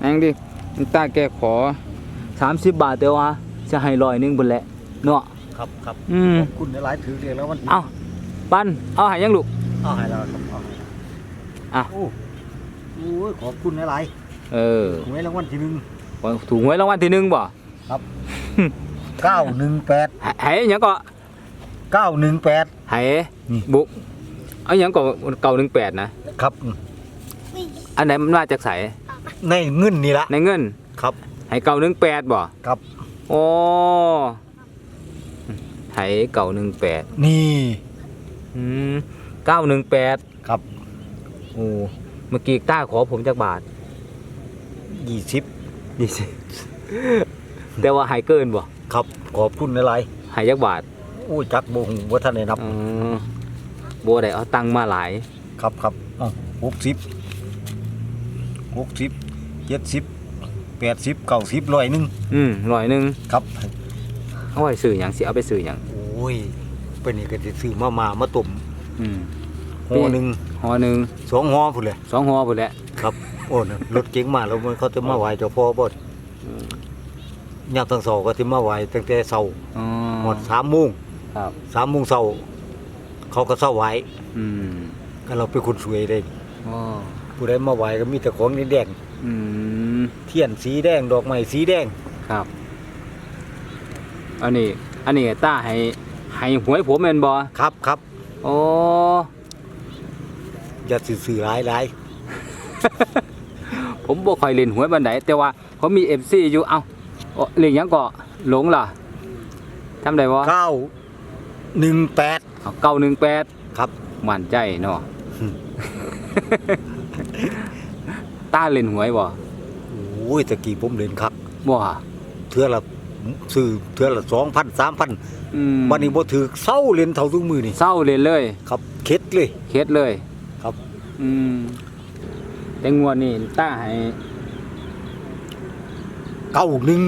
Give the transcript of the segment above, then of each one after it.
แองดิมันตาแกขอ 30 บาทแต่ว่าจะให้ร้อยหนึงเบิ่นแหละเนาะ ครับครับอืมขอบคุณหลายๆถือเรียกแล้ววันเอาปันเอาให้ยังลูก เอาให้เราครับเอาให้อะ โอ้โอ้ยขอบคุณหลายเออๆหวยรางวัลที่หนึ่งถูกหวยรางวัลที่หนึ่งบ่เก้าหนึ่งแปดให้ให้หยังก็เก้าหนึ่งแปด ให้นี่ บุกเอาหยังก็เก่า18นะ ครับ อันไหนมันมาจากไส ในเงินนี่ละในเงิน ครับ ให้เก่า18บ่ครับโอ้ให้เก่า18นี่อืม918ครับโอ้เมื่อกี้ต้าขอผมจากบาทยี่สิบนี่สิแต่ว่าใหายเกินบ่ครับขอบคุณหลายใหายจากบาทๆโอ้ยจักบ่หูว่าท่านได้นับอืมบัวได้เอาตังค์มาหลาย ครับครับเอาหกสิบหกสิบ เจ็ดสิบแปดสิบเก้าสิบร้อยหนึ่งอืมร้อยหนึ่งครับเอาไว้ซื้อหยังสิเอาไปซื้อหยังโอ้ยเป็นนี่ก็จะซื้อมามามาต้มอืมห่อหนึ่งห่อหนึ่งสองห่อพุ่นเลยสองห่อพุ่นแหละครับโอ้นะรถเก๋งมาแล้วมันเขาจะมาไหวเจ้าพ่อบ่ยามตั้งเสาก็จะมาไหวตั้งแต่เสาอ๋อหมดสามโมงครับสามโมงเสาเขาก็เสาไหวอืมก็เราเป็นคนสวยเลยอ๋อผู้ใดมาไหวก็มีแต่ของแดง อืมๆเทียนสีแดงดอกไม้สีแดงครับ อันนี้ อันนี้ต้าให้ให้หวยผมแม่นบ่ครับครับโอ้อย่าสื่อๆหลายหลายผมบ่ค่อยเล่นหวยบันไดแต่ว่าผมมี FC อยู่เอ้าเอาเรียกหยังก็หลงล่ะทำได้บ่เก้าหนึ่งแปดเอาเก้าหนึ่งแปดครับมั่นใจเนาะอืม ต้าเล่นหวยบ่โอ้ยตะกี้ผมเล่นคักบ่เทื่อละซื้อเทื่อละสองพันสามพันอืมวันนี้บ่ถือเศร้าเล่นเท่าทุกมือนี่เศร้าเล่นเลยครับเข็ดเลย เคสเลยครับ อืมแต่งวดนี้ต้าให้เก้าหนึ่ง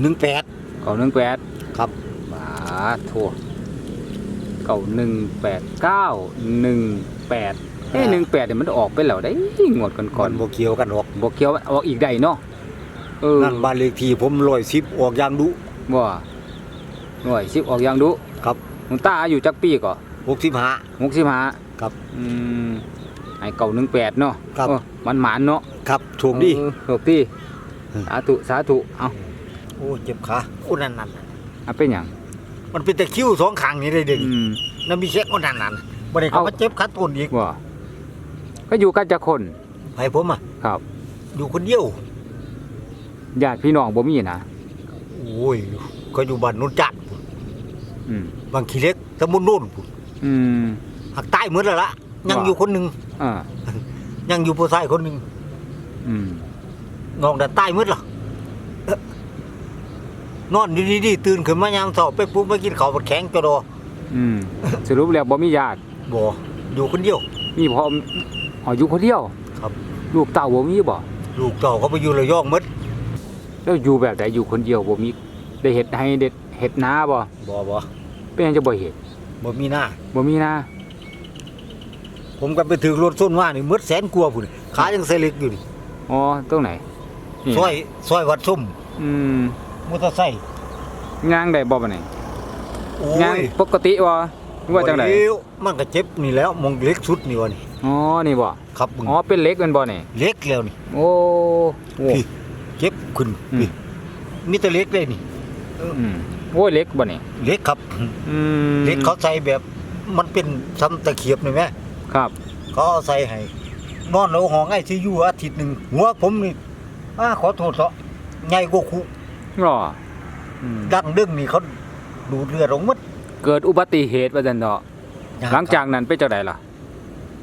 หนึ่งแปดเก้าหนึ่งแปดครับบาทโทษเก้าหนึ่งแปดเก้าหนึ่งแปดเอ้หนึ่งแปดเนี่ยมันออกไปแล้วได้งวดก่อนก่ก่ออนนบ่เกี่ยวกันหรอกๆบอกเคียวออกอีกได้เนาะเออนั่นบ้านเลขที่ผมร้อยสิบออกอย่างดุบ่หน่วยสิบออกยังดูครับหลวงตาอายุจักปีก่อหกสิบห้าหกสิบห้าครับอืมไอ้เก่าหนึ่งแปดเนาะครับเออมันหมานเนาะครับโชคดีเออโชคดีอืมสาธุสาธุเอาโอ้เจ็บขาโอ้นั่นนั่นเอาเป็นหยังมันเป็นตะคริวสองข้างนี่เลยเด็กอืมน้ำมีเช็คโอ้นั่นนั่นบ่ได้เขาเอามาเจ็บขาต้นอีกว่า ก็อยู่กันจะคนให้ผมอะครับอยู่คนเดียวญาติพี่น้องบ่มีนะโอ้ยก็อยู่บ้านนุ่นจัดอืมบางขี้เล็กตะมุนนุ่นพุ่นอืมหักใต้เหมือนแล้วละยังว่าอยู่คนหนึ่งอ่ายังอยู่ผู้ชายคนหนึ่งอืมนองแต่ใต้มืดเหรอเอ๊ะนอนอยู่ดีๆตื่นขึ้นมายามเช้าไปปุ๊บมากินข้าวผัดแข็งจอดออืมสรุปแล้วบ่มีญาติบ่อยู่คนเดียวมีพ่อ อ๋ออยู่คนเดียวครับ ลูกเต้าบ่มีบ่ลูกเต่าเขาไปอยู่ระยองหมดแล้วอยู่แบบใดอยู่คนเดียวบ่มีได้เฮ็ดให้เด็ดเฮ็ดนาบ่บ่บ่เป็นหยังจะบ่เฮ็ดบ่มีหน้า บ่มีนาผมก็ไปถือรถส้นว่านี่หมดแสนกว่าพุ่นขายังใส่เหล็กอยู่นี่อ๋อตรงไหนนี่ซอยซอยวัดส้มอืมมอเตอร์ไซค์ย่างได้บ่บัดนี้โอ้ย่างยปกติบ่หรือ ว่าจังไดบ่เร็วมันก็เจ็บนี่แล้วมองเล็กสุดนี่วะนี่อ๋อนี่บ่ครับมึงอ๋อเป็นเหล็กแม่นบ่นี่เล็กแล้วนี่โอ้โอ้พี่เจ็บขึ้นอืมนี่มีแต่เล็กเลยนี่อืมโอ้ยเหล็กบ่นี่เล็กครับอืมเล็กเขาใส่แบบมันเป็นซ้ำตะเขียบนี่ไหมครับเขาเอาใส่ให้นอนแล้วห้องไอ้ที่อยู่อาทิตย์หนึ่งหัวผมนี่อ้าขอโทษเถอะใหญ่กว่าคุรออืมดังดึงนี่เขาดูดเลือดออกหมด เกิดอุบัติเหตุว่าซั่นเนาะหลังจากนั้นเป็นจังไดล่ะ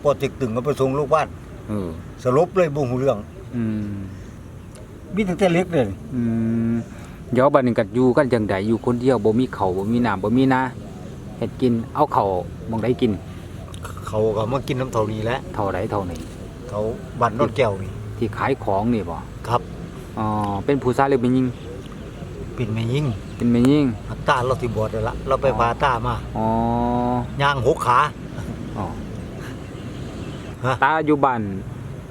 พอติกตึงก็ไปส่งลูกบ้านเออสลบเลยบ่หูเรื่อง อืมมีตั้งแต่เล็กเลยอืมเดี๋ยวบัดนี้ก็อยู่กันจังไดอยู่คนเดียวบ่มีข้าวบ่มีน้ำบ่มีนาเฮ็ดกินเอาข้าวหม่องใดกิน เขาก็มากินน้ำเท่านี้แหละเท่าใดเท่านี้เขาบ้านนนแก้วนี่ที่ขายของนี่บ่ครับ อ๋อเป็นผู้ชายหรือเป็นหญิง เป็นแม่ยิงเป็นแม่หญิงหักตาเราที่บอดแล้วละเราไปพาตามาอ๋อย่างหกขาอ๋อฮะตาอยู่บ้าน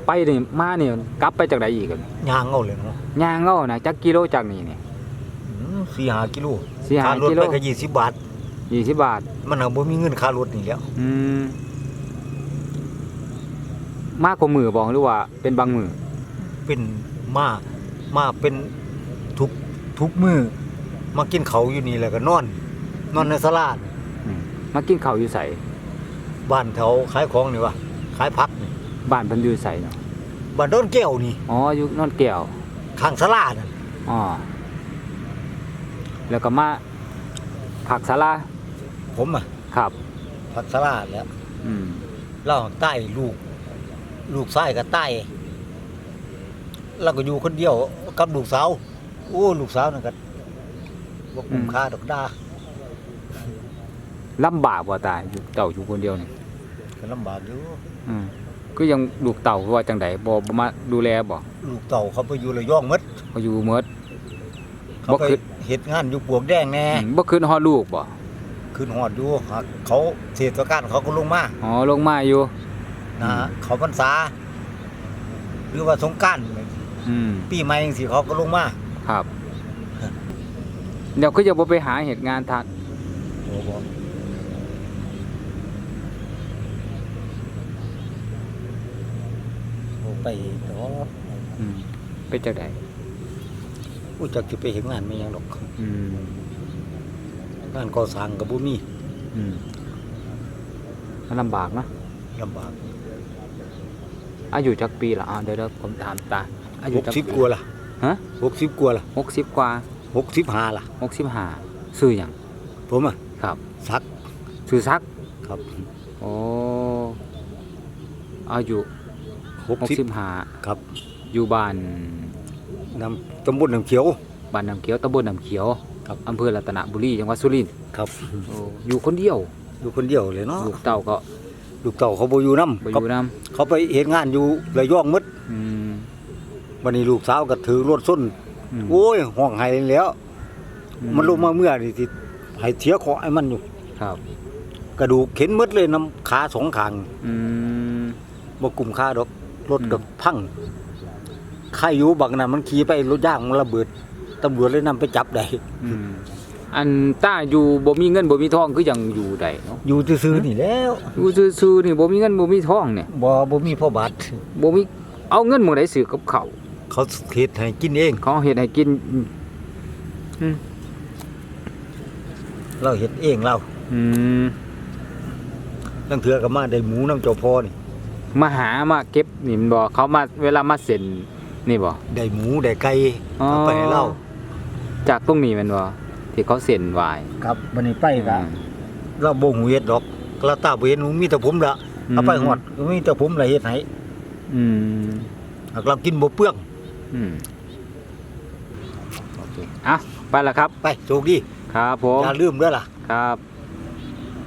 ไปนี่มานี่กลับไปจากไหนอีกกันย่างเอาเลยเนาะย่างเอานะจักกิโลจากนี่นี่อืมสี่หากิโลสี่ห้าค่ารถกิโลไปก็ยี่สิบบาทยี่สิบบาท มันเอาบ่มีเงินค่ารถนี่แหล้วอืมมากกว่ามือบอกหรือว่า เป็นบางมือเป็นมามาเป็นทุก ทุกมือมากินเขาวอยู่นี่แหละก็นอน นอนในศาลาอืมมากินข้าวอยู่ใส่บ้านแถวขายของนี่วะขายผักนี่บ้านเพิ่นอยู่ใส่เนาะบ้านโดนแก้วนี่อ๋ออยู่นอนแก้วข้างศาลานั่นอ๋อแล้วก็มาผักสาลาผมอะครับ ผักศาลาแหล้วอืมเล่าใต้ลูก ลูกชายก็ใต้เราก็อยู่คนเดียวกับลูกสาว โอ้ลูกสาวนั่นก็บ่คุ้มค่าดอกดาลำบากบ่ตายอยู่เต่าอยู่คนเดียวนี่ก็ลำบากอยู่อืมก็ยังลูกเต่าว่าจังไดบ่บ่มาดูแลบ่ลูกเต่าเขาไปอยู่ระยองหมดเขาอยู่หมด เขาบ่ไปคิดเฮ็ดงานอยู่ปลวกแดงแน่อืมบ่คืนฮอดลูกบ่ขึ้นหอดอยู่หากเขาเทศกาลเขาก็ลงมาอ๋อลงมาอยู่ นะฮะเขาพรรษาหรือว่าสงกรารอืมปีใหม่จังซี่เขาก็ลงมา ครับ เดี๋ยวก็จะบ่ไปหาเหตุงานทัดโอ้บ่โอ้ไปดอกอืมเป็นจังไดอู้จักสิไปเฮ็ดงานไม่หยังดอกอืมงานก่อสร้างก็บ่มีอืมมันลำบากเนาะลำบากอายุจักปีละอ่าเดี๋ยวเดี๋ยวผมถามตาอายุจักปี60กว่าล่ะ ฮะ60กว่าล่ะ60กว่า65ล่ะ65ซื้อหยังผมอะครับสักซื้อซักครับโอ้อายุ60 65ครับ อยู่บ้านน้ำตำบลน้ำเขียวบ้านน้ำเขียวตำบลน้ำเขียวครับอำเภอรัตนบุรีจังหวัดสุรินทร์ครับโอ้อยู่คนเดียว อยู่คนเดียวเลยเนาะลูกเต้าก็ลูกเต่าเขาบ่อยู่นำไปอยู่นํเขาไปเฮ็ดงานอยู่ระยองหมดอืม วันนี้ลูกสาวก็ถือรถส้นอืมโอ้ยห้องไห้แล้วอืมันลงมาเมื่อนี่สิให้เสียคอไอ้มันอยู่ครับ กระดูกเข็นหมดเลยน้ำขาสองข้างอืมบ่กลุ่มค่าดอกรถอืมก็พังใครอยู่บักนั้นมันขี่ไปรถย่างมันระเบิดตำรวจเลยนำไปจับได้อืมอันต้าอยู่บ่มีเงินบ่มีทองคือยังอยู่ได้เนาะอยู่ซื่อๆนี่แล้วอยู่ซื่อๆนี่บ่มีเงินบ่มีทองเนี่ยบ่บ่มีพ่อบาทบ่มีเอาเงินหมื้อใดซื้อกับข้าว เขาเฮ็ดให้กินเอง เขาเฮ็ดให้กินเราเฮ็ดเองเราอืมตั้งเถื่อก็มาได้หมูน้ำเจ้าพ่อนี่มาหามาเก็บนี่มันบ่เขามาเวลามาเซ็นนี่บ่ได้หมูได้ไก่อ๋อ เอาไปให้เราจากตรงนี้แม่นบ่ที่เขาเซ็นไว้ครับบัดนี้ไปก็อืมเราบ่หูเฮ็ดดอกเราตาบ่เห็นหนูมีแต่ผมละอืมเอาไปหอดก็มีแต่ผมละเฮ็ดให้อืม หากเรากินบ่เปลือง อืมโอเคอะไปแล้วครับ ไปโชคดีครับผม อย่าลืมเด้อล่ะ ครับ